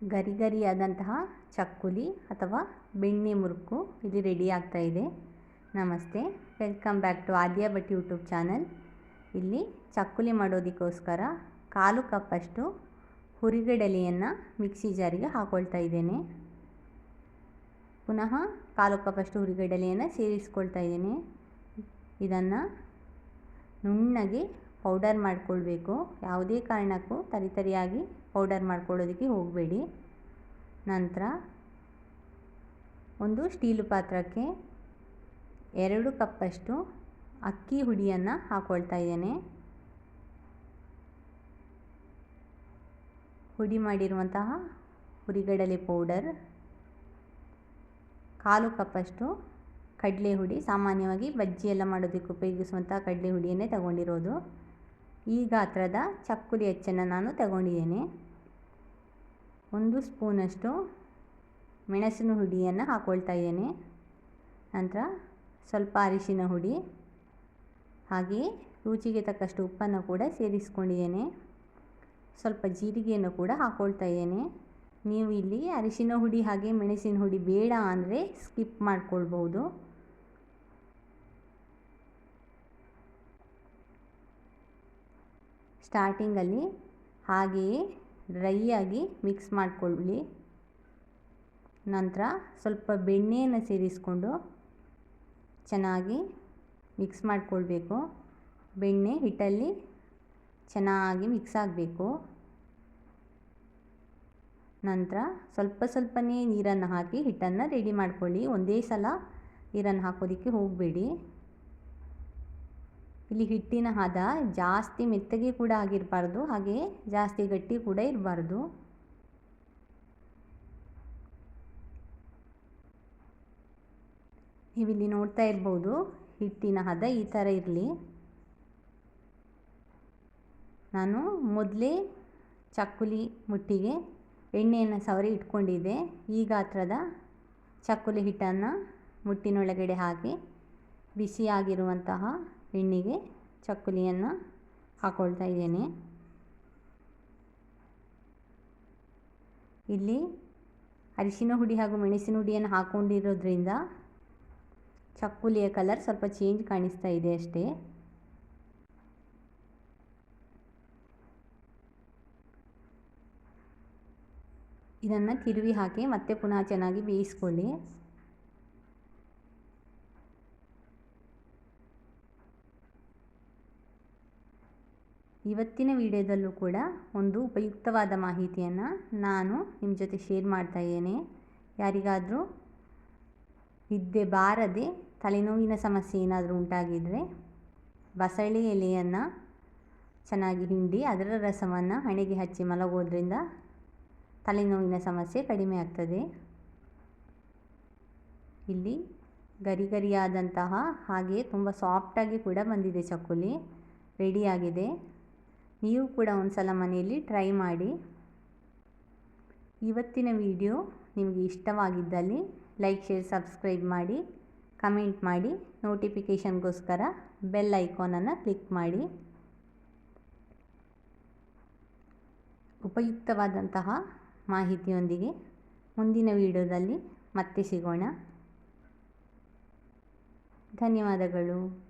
ಗರಿ ಗರಿಯಾದಂತಹ ಚಕ್ಕುಲಿ ಅಥವಾ ಬೆಣ್ಣೆ ಮುರುಕು ಇಲ್ಲಿ ರೆಡಿ ಆಗ್ತಾ ಇದೆ. ನಮಸ್ತೆ welcome back to Aadya Bhat YouTube channel ಇಲ್ಲಿ ಚಕ್ಕುಲಿ ಮಾಡೋದಕ್ಕೋಸ್ಕರ ಕಾಲು ಕಪ್ಪಷ್ಟು ಹುರಿಗಡಲೆಯನ್ನು ಮಿಕ್ಸಿ ಜಾರಿಗೆ ಹಾಕೊಳ್ತಾ ಇದ್ದೇನೆ. ಪುನಃ ಕಾಲು ಕಪ್ಪಷ್ಟು ಹುರಿಗಡಲೆಯನ್ನು ಸೇರಿಸ್ಕೊಳ್ತಾ ಇದ್ದೇನೆ. ಇದನ್ನು ನುಣ್ಣಗೆ ಪೌಡರ್ ಮಾಡಿಕೊಳ್ಬೇಕು. ಯಾವುದೇ ಕಾರಣಕ್ಕೂ ತರಿತರಿಯಾಗಿ ಪೌಡರ್ ಮಾಡ್ಕೊಳ್ಳೋದಕ್ಕೆ ಹೋಗಬೇಡಿ. ನಂತರ ಒಂದು ಸ್ಟೀಲು ಪಾತ್ರಕ್ಕೆ ಎರಡು ಕಪ್ಪಷ್ಟು ಅಕ್ಕಿ ಹುಡಿಯನ್ನು ಹಾಕ್ಕೊಳ್ತಾ ಇದ್ದೇನೆ. ಹುಡಿ ಮಾಡಿರುವಂತಹ ಹುರಿಗಡಲೆ ಪೌಡರ್, ಕಾಲು ಕಪ್ಪಷ್ಟು ಕಡಲೆ ಹುಡಿ, ಸಾಮಾನ್ಯವಾಗಿ ಬಜ್ಜಿ ಎಲ್ಲ ಮಾಡೋದಕ್ಕೆ ಉಪಯೋಗಿಸುವಂಥ ಕಡಲೆ ಹುಡಿಯನ್ನೇ ತಗೊಂಡಿರೋದು. ಈ ಗಾತ್ರದ ಚಕ್ಕುಲಿ ಅಚ್ಚನ್ನು ನಾನು ತಗೊಂಡಿದ್ದೇನೆ. ಒಂದು ಸ್ಪೂನಷ್ಟು ಮೆಣಸಿನ ಹುಡಿಯನ್ನು ಹಾಕ್ಕೊಳ್ತಾ ಇದ್ದೇನೆ. ನಂತರ ಸ್ವಲ್ಪ ಅರಿಶಿನ ಹುಡಿ, ಹಾಗೆಯೇ ರುಚಿಗೆ ತಕ್ಕಷ್ಟು ಉಪ್ಪನ್ನು ಕೂಡ ಸೇರಿಸ್ಕೊಂಡಿದ್ದೇನೆ. ಸ್ವಲ್ಪ ಜೀರಿಗೆಯನ್ನು ಕೂಡ ಹಾಕ್ಕೊಳ್ತಾ ಇದ್ದೇನೆ. ನೀವು ಇಲ್ಲಿ ಅರಿಶಿನ ಹುಡಿ ಹಾಗೆ ಮೆಣಸಿನ ಹುಡಿ ಬೇಡ ಅಂದರೆ ಸ್ಕಿಪ್ ಮಾಡ್ಕೊಳ್ಬೋದು ಸ್ಟಾರ್ಟಿಂಗಲ್ಲಿ ಹಾಗೆಯೇ ಡ್ರೈಯಾಗಿ ಮಿಕ್ಸ್ ಮಾಡಿಕೊಳ್ಳಿ. ನಂತರ ಸ್ವಲ್ಪ ಬೆಣ್ಣೆಯನ್ನು ಸೇರಿಸ್ಕೊಂಡು ಚೆನ್ನಾಗಿ ಮಿಕ್ಸ್ ಮಾಡಿಕೊಳ್ಬೇಕು. ಬೆಣ್ಣೆ ಹಿಟ್ಟಲ್ಲಿ ಚೆನ್ನಾಗಿ ಮಿಕ್ಸ್ ಆಗಬೇಕು. ನಂತರ ಸ್ವಲ್ಪ ಸ್ವಲ್ಪನೇ ನೀರನ್ನು ಹಾಕಿ ಹಿಟ್ಟನ್ನು ರೆಡಿ ಮಾಡ್ಕೊಳ್ಳಿ. ಒಂದೇ ಸಲ ನೀರನ್ನು ಹಾಕೋದಕ್ಕೆ ಹೋಗಬೇಡಿ. ಇಲ್ಲಿ ಹಿಟ್ಟಿನ ಹದ ಜಾಸ್ತಿ ಮೆತ್ತಗೆ ಕೂಡ ಆಗಿರಬಾರ್ದು, ಹಾಗೆ ಜಾಸ್ತಿ ಗಟ್ಟಿ ಕೂಡ ಇರಬಾರ್ದು. ನೀವಿಲ್ಲಿ ನೋಡ್ತಾ ಇರ್ಬೋದು ಹಿಟ್ಟಿನ ಹದ ಈ ಥರ ಇರಲಿ. ನಾನು ಮೊದಲೇ ಚಕ್ಕುಲಿ ಮುಟ್ಟಿಗೆ ಎಣ್ಣೆಯನ್ನು ಸವರಿ ಇಟ್ಕೊಂಡಿದ್ದೆ. ಈ ಗಾತ್ರದ ಚಕ್ಕುಲಿ ಹಿಟ್ಟನ್ನು ಮುಟ್ಟಿನೊಳಗಡೆ ಹಾಕಿ ಬಿಸಿಯಾಗಿರುವಂತಹ ಎಣ್ಣೆಗೆ ಚಕ್ಕುಲಿಯನ್ನು ಹಾಕ್ಕೊಳ್ತಾ ಇದ್ದೇನೆ. ಇಲ್ಲಿ ಅರಿಶಿನ ಹುಡಿ ಹಾಗೂ ಮೆಣಸಿನ ಹುಡಿಯನ್ನು ಹಾಕ್ಕೊಂಡಿರೋದ್ರಿಂದ ಚಕ್ಕುಲಿಯ ಕಲರ್ ಸ್ವಲ್ಪ ಚೇಂಜ್ ಕಾಣಿಸ್ತಾ ಇದೆ ಅಷ್ಟೇ. ಇದನ್ನು ತಿರುವಿ ಹಾಕಿ ಮತ್ತೆ ಪುನಃ ಚೆನ್ನಾಗಿ ಬೇಯಿಸ್ಕೊಳ್ಳಿ. ಇವತ್ತಿನ ವಿಡಿಯೋದಲ್ಲೂ ಕೂಡ ಒಂದು ಉಪಯುಕ್ತವಾದ ಮಾಹಿತಿಯನ್ನು ನಾನು ನಿಮ್ಮ ಜೊತೆ ಶೇರ್ ಮಾಡ್ತಾ ಇದ್ದೇನೆ. ಯಾರಿಗಾದರೂ ನಿದ್ದೆ ಬಾರದೆ ತಲೆನೋವಿನ ಸಮಸ್ಯೆ ಏನಾದರೂ ಉಂಟಾಗಿದ್ದರೆ ಬಸಳೆ ಎಲೆಯನ್ನು ಚೆನ್ನಾಗಿ ಹಿಂಡಿ ಅದರ ರಸವನ್ನು ಹಣೆಗೆ ಹಚ್ಚಿ ಮಲಗೋದ್ರಿಂದ ತಲೆನೋವಿನ ಸಮಸ್ಯೆ ಕಡಿಮೆ ಆಗ್ತದೆ. ಇಲ್ಲಿ ಗರಿ ಗರಿಯಾದಂತಹ ಹಾಗೆ ತುಂಬ ಸಾಫ್ಟಾಗಿ ಕೂಡ ಬಂದಿದೆ ಚಕ್ಕುಲಿ. ರೆಡಿಯಾಗಿದೆ ನೀವು ಕೂಡ ಒಂದು ಸಲ ಮನೆಯಲ್ಲಿ ಟ್ರೈ ಮಾಡಿ. ಇವತ್ತಿನ ವಿಡಿಯೋ ನಿಮಗೆ ಇಷ್ಟವಾಗಿದ್ದಲ್ಲಿ ಲೈಕ್, ಶೇರ್, ಸಬ್ಸ್ಕ್ರೈಬ್ ಮಾಡಿ, ಕಮೆಂಟ್ ಮಾಡಿ, ನೋಟಿಫಿಕೇಷನ್ಗೋಸ್ಕರ ಬೆಲ್ ಐಕಾನನ್ನು ಕ್ಲಿಕ್ ಮಾಡಿ. ಉಪಯುಕ್ತವಾದಂತಹ ಮಾಹಿತಿಯೊಂದಿಗೆ ಮುಂದಿನ ವಿಡಿಯೋದಲ್ಲಿ ಮತ್ತೆ ಸಿಗೋಣ. ಧನ್ಯವಾದಗಳು.